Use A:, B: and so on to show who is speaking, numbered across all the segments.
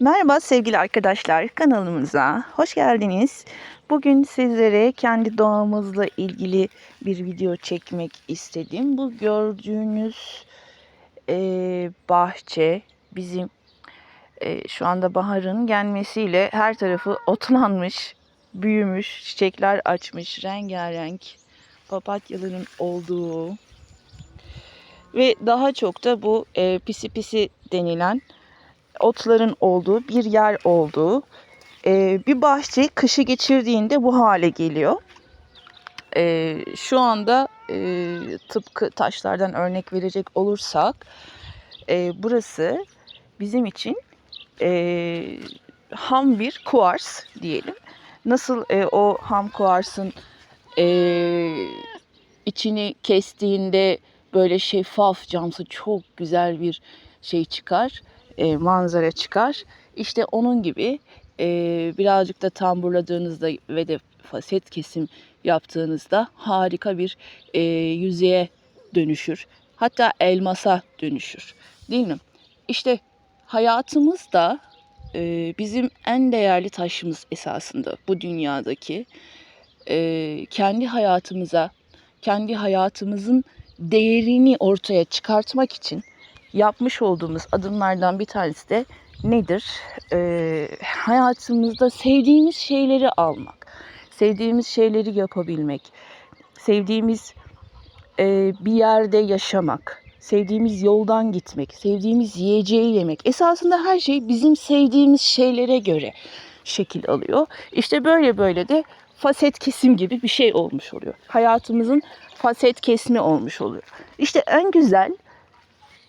A: Merhaba sevgili arkadaşlar kanalımıza hoş geldiniz. Bugün sizlere kendi doğamızla ilgili bir video çekmek istedim. Bu gördüğünüz eee, bahçe bizim eee, şu anda baharın gelmesiyle her tarafı otlanmış, büyümüş, çiçekler açmış, rengarenk papatyaların olduğu ve daha çok da bu eee, pisi pisi denilen otların olduğu bir yer olduğu e, bir bahçe kışı geçirdiğinde bu hale geliyor. E, şu anda e, tıpkı taşlardan örnek verecek olursak e, burası bizim için e, ham bir kuars diyelim. Nasıl e, o ham kuarsın e, içini kestiğinde böyle şeffaf camsı çok güzel bir şey çıkar e, manzara çıkar. İşte onun gibi e, birazcık da tamburladığınızda ve de faset kesim yaptığınızda harika bir e, yüzeye dönüşür. Hatta elmasa dönüşür. Değil mi? İşte hayatımız da e, bizim en değerli taşımız esasında bu dünyadaki. E, kendi hayatımıza, kendi hayatımızın değerini ortaya çıkartmak için yapmış olduğumuz adımlardan bir tanesi de nedir? Ee, hayatımızda sevdiğimiz şeyleri almak, sevdiğimiz şeyleri yapabilmek, sevdiğimiz e, bir yerde yaşamak, sevdiğimiz yoldan gitmek, sevdiğimiz yiyeceği yemek. Esasında her şey bizim sevdiğimiz şeylere göre şekil alıyor. İşte böyle böyle de faset kesim gibi bir şey olmuş oluyor. Hayatımızın faset kesimi olmuş oluyor. İşte en güzel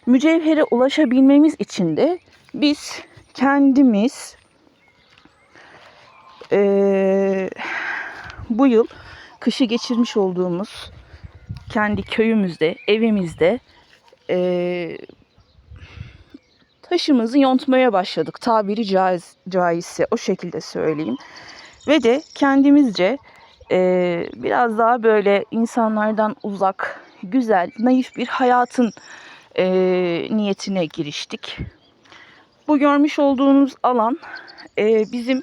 A: mücevhere ulaşabilmemiz için de biz kendimiz eee, bu yıl kışı geçirmiş olduğumuz kendi köyümüzde, evimizde eee, taşımızı yontmaya başladık. Tabiri caiz, caizse o şekilde söyleyeyim. Ve de kendimizce eee, biraz daha böyle insanlardan uzak, güzel, naif bir hayatın e, niyetine giriştik. Bu görmüş olduğunuz alan e, bizim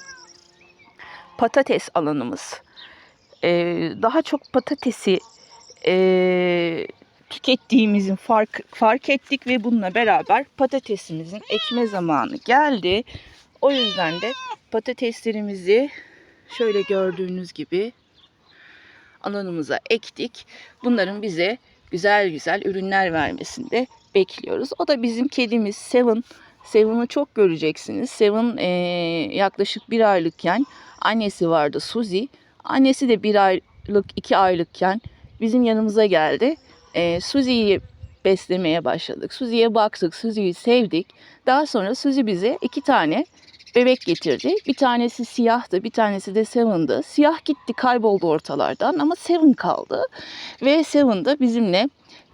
A: patates alanımız. E, daha çok patatesi e, tükettiğimizin fark, fark ettik ve bununla beraber patatesimizin ekme zamanı geldi. O yüzden de patateslerimizi şöyle gördüğünüz gibi alanımıza ektik. Bunların bize güzel güzel ürünler vermesini de bekliyoruz. O da bizim kedimiz Seven. Seven'ı çok göreceksiniz. Seven e, yaklaşık bir aylıkken annesi vardı Suzy. Annesi de bir aylık iki aylıkken bizim yanımıza geldi. E, Suzy'yi beslemeye başladık. Suzy'ye baktık, Suzy'yi sevdik. Daha sonra Suzy bize iki tane bebek getirdi. Bir tanesi siyahtı, bir tanesi de Seven'dı. Siyah gitti, kayboldu ortalardan ama Seven kaldı. Ve Seven da bizimle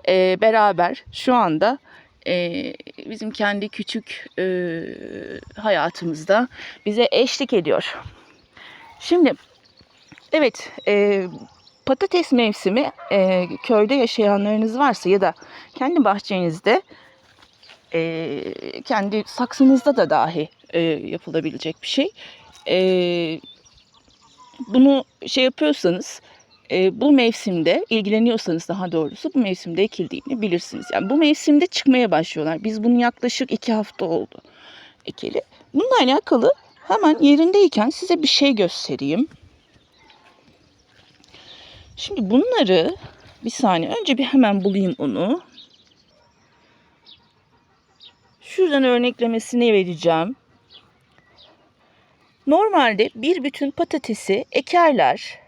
A: e, beraber şu anda e, bizim kendi küçük e, hayatımızda bize eşlik ediyor. Şimdi evet e, patates mevsimi e, köyde yaşayanlarınız varsa ya da kendi bahçenizde e, kendi saksınızda da dahi e, yapılabilecek bir şey. E, bunu şey yapıyorsanız e, bu mevsimde ilgileniyorsanız daha doğrusu bu mevsimde ekildiğini bilirsiniz. Yani bu mevsimde çıkmaya başlıyorlar. Biz bunu yaklaşık iki hafta oldu ekeli. Bununla alakalı hemen yerindeyken size bir şey göstereyim. Şimdi bunları bir saniye önce bir hemen bulayım onu. Şuradan örneklemesini vereceğim. Normalde bir bütün patatesi ekerler.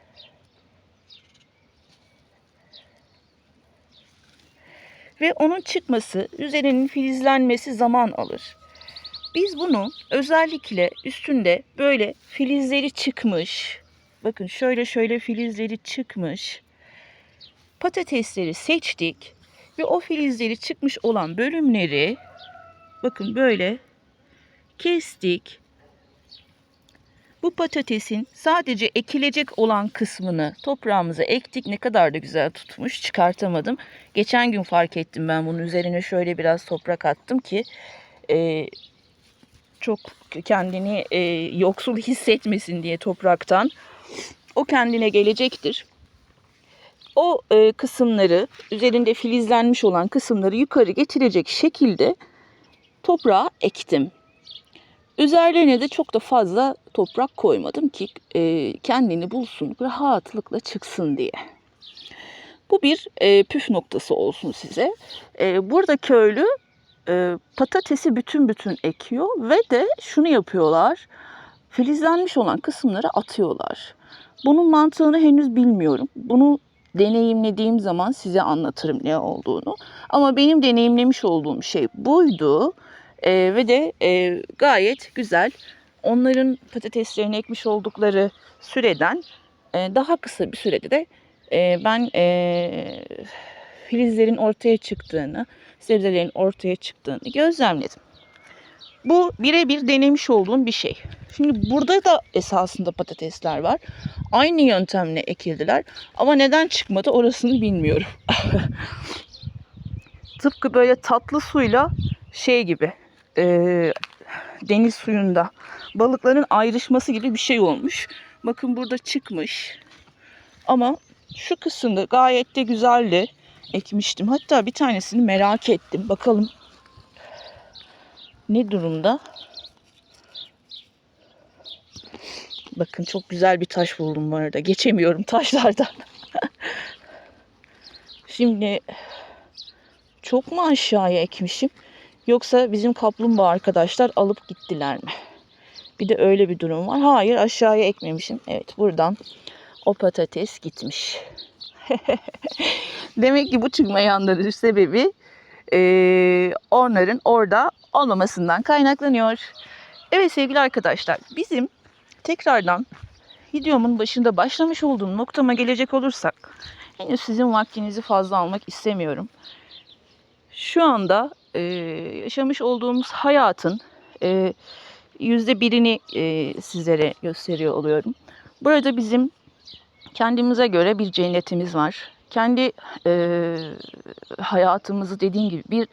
A: Ve onun çıkması, üzerinin filizlenmesi zaman alır. Biz bunu özellikle üstünde böyle filizleri çıkmış, bakın şöyle şöyle filizleri çıkmış patatesleri seçtik ve o filizleri çıkmış olan bölümleri bakın böyle kestik. Bu patatesin sadece ekilecek olan kısmını toprağımıza ektik. Ne kadar da güzel tutmuş. Çıkartamadım. Geçen gün fark ettim ben bunun üzerine şöyle biraz toprak attım ki e, çok kendini e, yoksul hissetmesin diye topraktan o kendine gelecektir. O e, kısımları üzerinde filizlenmiş olan kısımları yukarı getirecek şekilde toprağa ektim. Üzerlerine de çok da fazla toprak koymadım ki e, kendini bulsun, rahatlıkla çıksın diye. Bu bir e, püf noktası olsun size. E, burada köylü e, patatesi bütün bütün ekiyor ve de şunu yapıyorlar. Filizlenmiş olan kısımları atıyorlar. Bunun mantığını henüz bilmiyorum. Bunu deneyimlediğim zaman size anlatırım ne olduğunu. Ama benim deneyimlemiş olduğum şey buydu. E, ve de e, gayet güzel. Onların patateslerini ekmiş oldukları süreden e, daha kısa bir sürede de e, ben e, filizlerin ortaya çıktığını, sebzelerin ortaya çıktığını gözlemledim. Bu birebir denemiş olduğum bir şey. Şimdi burada da esasında patatesler var. Aynı yöntemle ekildiler. Ama neden çıkmadı orasını bilmiyorum. Tıpkı böyle tatlı suyla şey gibi e, deniz suyunda balıkların ayrışması gibi bir şey olmuş. Bakın burada çıkmış. Ama şu kısımda gayet de güzeldi. Ekmiştim. Hatta bir tanesini merak ettim. Bakalım ne durumda? Bakın çok güzel bir taş buldum bu arada. Geçemiyorum taşlardan. Şimdi çok mu aşağıya ekmişim? Yoksa bizim kaplumbağa arkadaşlar alıp gittiler mi? Bir de öyle bir durum var. Hayır aşağıya ekmemişim. Evet buradan o patates gitmiş. Demek ki bu çıkmayanların sebebi e, onların orada olmamasından kaynaklanıyor. Evet sevgili arkadaşlar bizim tekrardan videomun başında başlamış olduğum noktama gelecek olursak henüz sizin vaktinizi fazla almak istemiyorum. Şu anda e, yaşamış olduğumuz hayatın e, yüzde birini e, sizlere gösteriyor oluyorum. Burada bizim kendimize göre bir cennetimiz var. Kendi e, hayatımızı dediğim gibi bir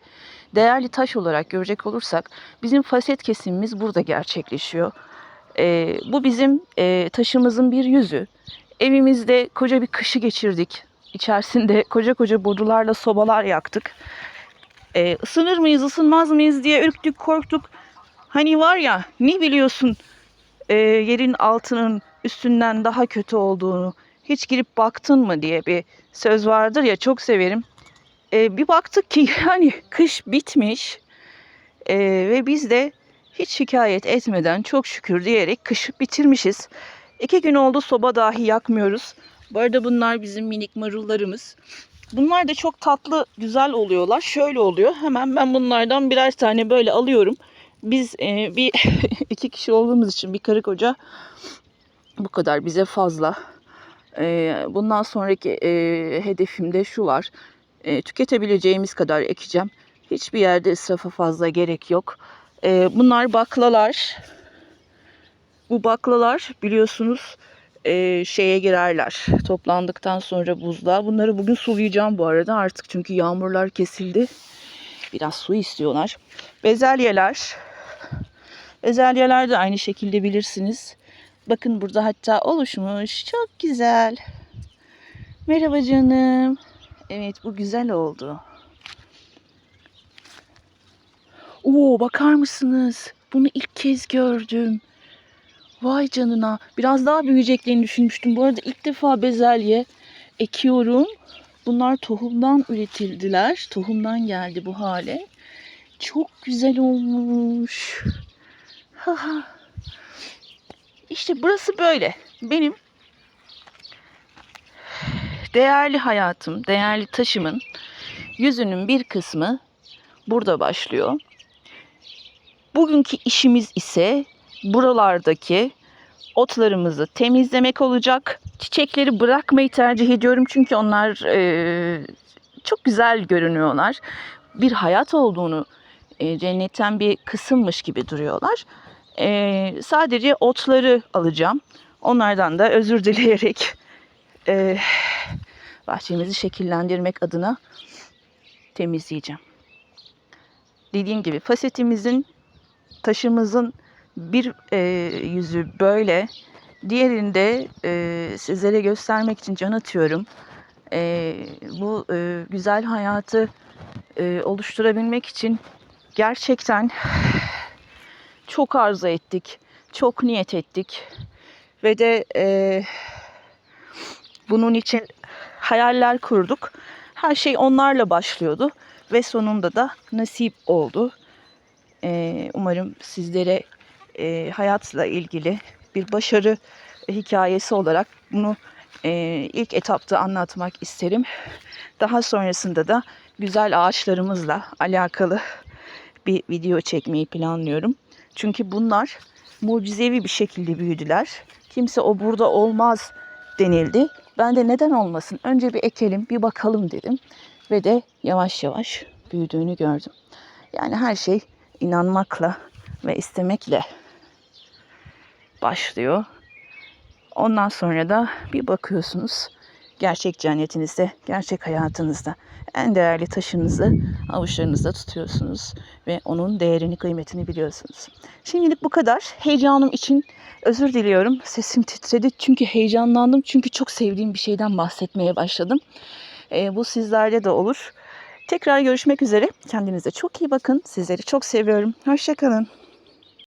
A: değerli taş olarak görecek olursak bizim faset kesimimiz burada gerçekleşiyor. E, bu bizim e, taşımızın bir yüzü. Evimizde koca bir kışı geçirdik. İçerisinde koca koca borularla sobalar yaktık. E, ısınır mıyız, ısınmaz mıyız diye ürktük, korktuk. Hani var ya, ne biliyorsun e, yerin altının üstünden daha kötü olduğunu hiç girip baktın mı diye bir söz vardır ya çok severim. E, bir baktık ki yani kış bitmiş e, ve biz de hiç şikayet etmeden çok şükür diyerek kışı bitirmişiz. İki gün oldu soba dahi yakmıyoruz. Bu arada bunlar bizim minik marullarımız. Bunlar da çok tatlı, güzel oluyorlar. Şöyle oluyor. Hemen ben bunlardan birer tane böyle alıyorum. Biz e, bir iki kişi olduğumuz için bir karı koca bu kadar bize fazla. E, bundan sonraki e, hedefimde şu var. E, tüketebileceğimiz kadar ekeceğim. Hiçbir yerde israfa fazla gerek yok. E, bunlar baklalar. Bu baklalar biliyorsunuz e, şeye girerler. Toplandıktan sonra buzluğa. Bunları bugün sulayacağım bu arada artık çünkü yağmurlar kesildi. Biraz su istiyorlar. Bezelyeler. Bezelyeler de aynı şekilde bilirsiniz. Bakın burada hatta oluşmuş. Çok güzel. Merhaba canım. Evet bu güzel oldu. Oo bakar mısınız? Bunu ilk kez gördüm. Vay canına. Biraz daha büyüyeceklerini düşünmüştüm. Bu arada ilk defa bezelye ekiyorum. Bunlar tohumdan üretildiler. Tohumdan geldi bu hale. Çok güzel olmuş. İşte burası böyle. Benim değerli hayatım, değerli taşımın yüzünün bir kısmı burada başlıyor. Bugünkü işimiz ise buralardaki otlarımızı temizlemek olacak. Çiçekleri bırakmayı tercih ediyorum çünkü onlar e, çok güzel görünüyorlar. Bir hayat olduğunu e, cennetten bir kısımmış gibi duruyorlar. E, sadece otları alacağım. Onlardan da özür dileyerek e, bahçemizi şekillendirmek adına temizleyeceğim. Dediğim gibi fasetimizin taşımızın bir e, yüzü böyle, diğerinde e, sizlere göstermek için can atıyorum. E, bu e, güzel hayatı e, oluşturabilmek için gerçekten çok arzu ettik, çok niyet ettik ve de e, bunun için hayaller kurduk. Her şey onlarla başlıyordu ve sonunda da nasip oldu. E, umarım sizlere e, hayatla ilgili bir başarı hikayesi olarak bunu e, ilk etapta anlatmak isterim. Daha sonrasında da güzel ağaçlarımızla alakalı bir video çekmeyi planlıyorum. Çünkü bunlar mucizevi bir şekilde büyüdüler. Kimse o burada olmaz denildi. Ben de neden olmasın? Önce bir ekelim, bir bakalım dedim. Ve de yavaş yavaş büyüdüğünü gördüm. Yani her şey inanmakla ve istemekle başlıyor. Ondan sonra da bir bakıyorsunuz gerçek cennetinizde, gerçek hayatınızda en değerli taşınızı avuçlarınızda tutuyorsunuz ve onun değerini, kıymetini biliyorsunuz. Şimdilik bu kadar. Heyecanım için özür diliyorum. Sesim titredi çünkü heyecanlandım. Çünkü çok sevdiğim bir şeyden bahsetmeye başladım. Ee, bu sizlerde de olur. Tekrar görüşmek üzere. Kendinize çok iyi bakın. Sizleri çok seviyorum. Hoşçakalın.